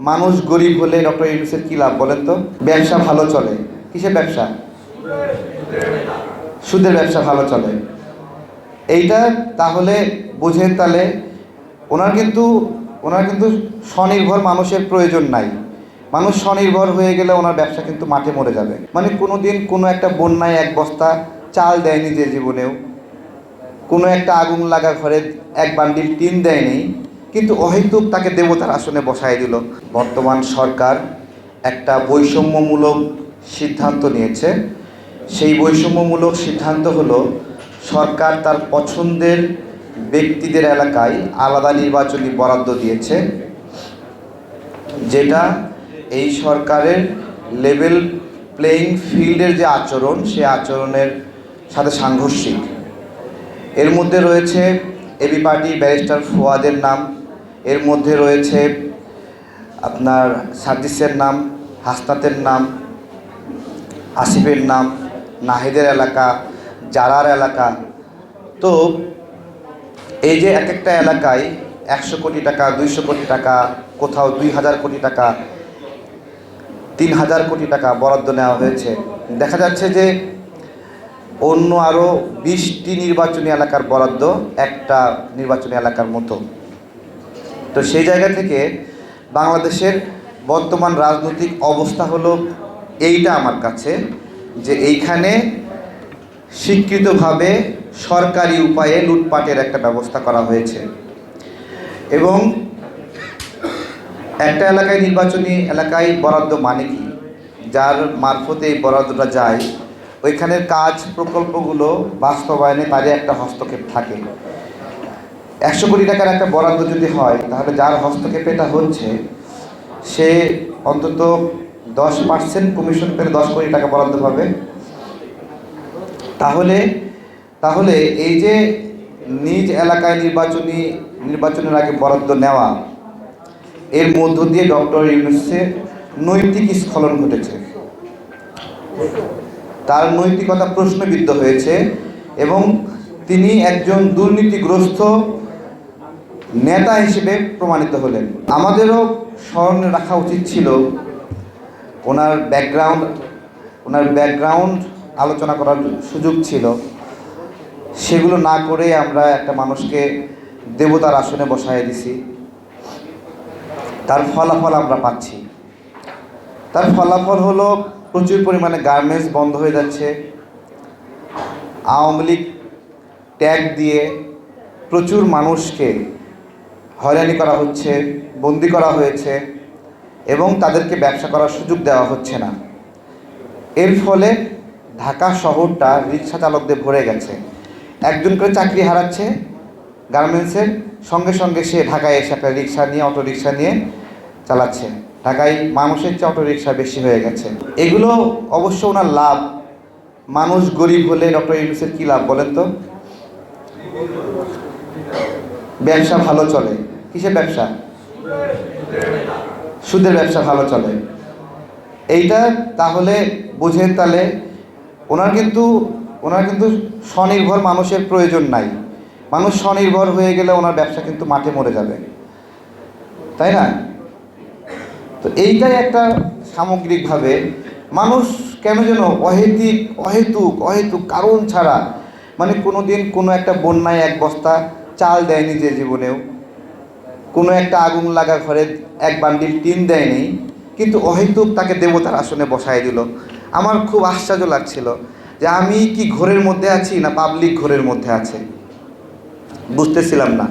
মানুষ গরিব হলে ডক্টর ইউনুসের কি লাভ বলেন তো? ব্যবসা ভালো চলে। কিসের ব্যবসা? সুদের ব্যবসা ভালো চলে। এইটা তাহলে বুঝেন তাহলে ওনার কিন্তু ওনার কিন্তু স্বনির্ভর মানুষের প্রয়োজন নাই। মানুষ স্বনির্ভর হয়ে গেলে ওনার ব্যবসা কিন্তু মাঠে মরে যাবে। মানে কোনো দিন কোনো একটা বন্যায় এক বস্তা চাল দেয়নি যে জীবনেও। কোনো একটা আগুন লাগা ঘরে এক বান্ডিল টিন দেয়নি। কিন্তু অহেতুক তাকে দেবতার আসনে বসায় দিল। বর্তমান সরকার একটা বৈষম্যমূলক সিদ্ধান্ত নিয়েছে। সেই বৈষম্যমূলক সিদ্ধান্ত হলো, সরকার তার পছন্দের ব্যক্তিদের এলাকায় আলাদা নির্বাচনী বরাদ্দ দিয়েছে, যেটা এই সরকারের লেভেল প্লেয়িং ফিল্ডের যে আচরণ, সে আচরণের সাথে সাংঘর্ষিক। এর মধ্যে রয়েছে এবি পার্টি ব্যারিস্টার ফুয়াদের নাম। এর মধ্যে রয়েছে আপনার সার্জিসের নাম হাসনাতের নাম, আসিফের নাম, নাহিদের এলাকা, জারার এলাকা। তো এই যে এক একটা এলাকায় একশো কোটি টাকা, দুইশো কোটি টাকা, কোথাও দুই হাজার কোটি টাকা, তিন হাজার কোটি টাকা বরাদ্দ নেওয়া হয়েছে। দেখা যাচ্ছে যে অন্য আরও বিশটি নির্বাচনী এলাকার বরাদ্দ একটা নির্বাচনী এলাকার মতো। তো সেই জায়গা থেকে বাংলাদেশের বর্তমান রাজনৈতিক অবস্থা হলো এইটা আমার কাছে, যে এইখানে স্বীকৃতভাবে সরকারি উপায়ে লুটপাটের একটা ব্যবস্থা করা হয়েছে। এবং একটা এলাকায় নির্বাচনী এলাকায় বরাদ্দ মানে কি? যার মারফতে এই বরাদ্দটা যায়, ওইখানের কাজ প্রকল্পগুলো বাস্তবায়নে তারই একটা হস্তক্ষেপ থাকে। একশো কোটি টাকার একটা বরাদ্দ যদি হয়, তাহলে যার হস্তক্ষেপে এটা হচ্ছে, সে অন্তত দশ পার্সেন্ট কমিশন পেলে দশ কোটি টাকা বরাদ্দ পাবে। তাহলে তাহলে এই যে নিজ এলাকায় নির্বাচনী, নির্বাচনের আগে বরাদ্দ নেওয়া, এর মধ্য দিয়ে ডক্টর ইউনুসের নৈতিক স্খলন ঘটেছে। তার নৈতিকতা প্রশ্নবিদ্ধ হয়েছে এবং তিনি একজন দুর্নীতিগ্রস্ত নেতা হিসেবে প্রমাণিত হলেন। আমাদেরও স্মরণে রাখা উচিত ছিল ওনার ব্যাকগ্রাউন্ড ওনার ব্যাকগ্রাউন্ড আলোচনা করার সুযোগ ছিল। সেগুলো না করে আমরা একটা মানুষকে দেবতার আসনে বসায় দিছি। তার ফলাফল আমরা পাচ্ছি। তার ফলাফল হলো প্রচুর পরিমাণে গার্মেন্টস বন্ধ হয়ে যাচ্ছে। আওয়ামী লীগ ট্যাগ দিয়ে প্রচুর মানুষকে হয়রানি করা হচ্ছে, বন্দি করা হয়েছে এবং তাদেরকে ব্যবসা করার সুযোগ দেওয়া হচ্ছে না। এর ফলে ঢাকা শহরটা রিক্সা চালকদের ভরে গেছে। একজন করে চাকরি হারাচ্ছে, গার্মেন্টসের সঙ্গে সঙ্গে সে ঢাকায় এসে একটা রিক্সা নিয়ে অটো রিক্সা নিয়ে চালাচ্ছে। ঢাকায় মানুষের চেয়ে অটো রিক্সা বেশি হয়ে গেছে। এগুলো অবশ্য ওনার লাভ। মানুষ গরিব হলে ডক্টর ইউনুসের কী লাভ বলেন তো? ব্যবসা ভালো চলে। কিসের ব্যবসা? সুদের ব্যবসা ভালো চলে। এইটা তাহলে বুঝেন তাহলে ওনার কিন্তু ওনার কিন্তু স্বনির্ভর মানুষের প্রয়োজন নাই। মানুষ স্বনির্ভর হয়ে গেলে ওনার ব্যবসা কিন্তু মাঠে মরে যাবে। তাই না? তো এইটাই একটা সামগ্রিকভাবে মানুষ কেন যেন অহেতিক, অহেতুক অহেতুক কারণ ছাড়া মানে কোনো দিন কোনো একটা বন্যায় এক বস্তা চাল দেয়নি যে জীবনেও। কোনো একটা আগুন লাগা ঘরে এক বান্ডিল টিন দেয়নি, কিন্তু অহেতুক তাকে দেবতার আসনে বসায় দিল। আমার খুব আশ্চর্য লাগছিল যে আমি কি ঘোরের মধ্যে আছি না পাবলিক ঘোরের মধ্যে আছে। বুঝতেছিলাম না।